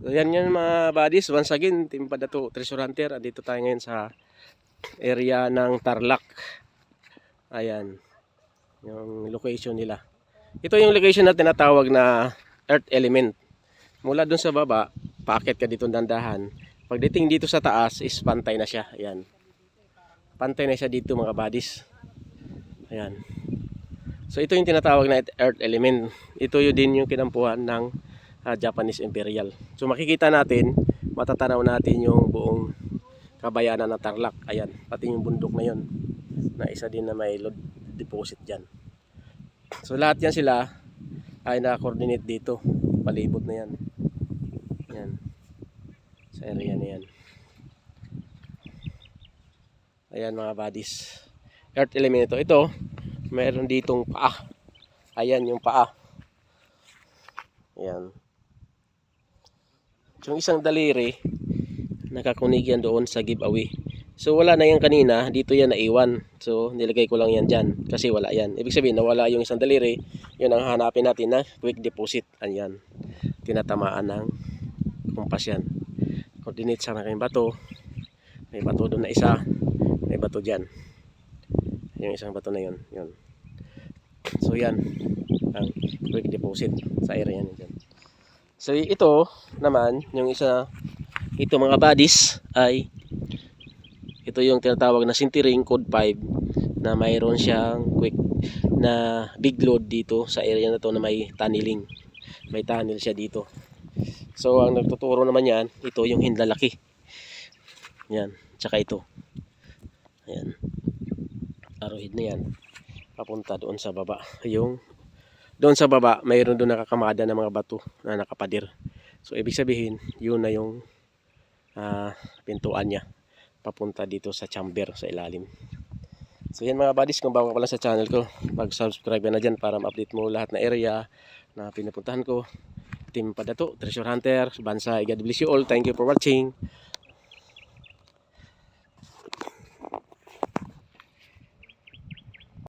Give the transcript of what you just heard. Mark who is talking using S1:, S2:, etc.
S1: Yan yan mga buddies, once again, Team Padato, Treasure Hunter. Dito tayo ngayon sa area ng Tarlac. Ayan, yung location nila. Ito yung location na tinatawag na Earth Element. Mula dun sa baba, paakit ka dito dandahan. Pagdating dito sa taas is pantay na siya. Ayan. Pantay na siya dito mga buddies. Ayan. So ito yung tinatawag na Earth Element. Ito yun din yung kinampuhan ng ah, Japanese Imperial. So makikita natin, matatanaw natin yung buong kabayanan ng Tarlac. Ayan, pati yung bundok na yun. Na isa din na may load deposit dyan. So lahat yan sila ay naka-coordinate dito. Palibot na yan. Yan. Sa area na yan. Ayan mga buddies. Earth element ito. Ito, meron ditong paa. Ayan yung paa. Ayan. Yung isang daliri, nakakunig yan doon sa giveaway. So wala na yan kanina, dito yan naiwan. So nilagay ko lang yan dyan kasi wala yan. Ibig sabihin nawala yung isang daliri, yun ang hanapin natin na quick deposit. Ayan, tinatamaan ng kumpas yan. Coordinate sa aking bato. May bato doon na isa, may bato dyan. Yung isang bato na yun, yun. So yan, ang quick deposit sa area niya dyan. So ito naman, yung isa, ito mga buddies ay ito yung tinatawag na sintering code 5 na mayroon siyang quick na big load dito sa area na to na may tunneling. May tunnel siya dito. So ang nagtuturo naman yan, ito yung hindlalaki. Yan, tsaka ito. Ayan. Arrowhead na yan. Papunta doon sa baba. Yung doon sa baba, mayroon doon nakakamada ng mga bato na nakapadir. So ibig sabihin, yun na yung ah, pintuan niya papunta dito sa chamber sa ilalim. So yan mga buddies, kung bago ka pala sa channel ko, mag-subscribe na dyan para ma-update mo lahat na area na pinupuntahan ko. Team Padato, Treasure Hunter, Bansay, God bless you all. Thank you for watching.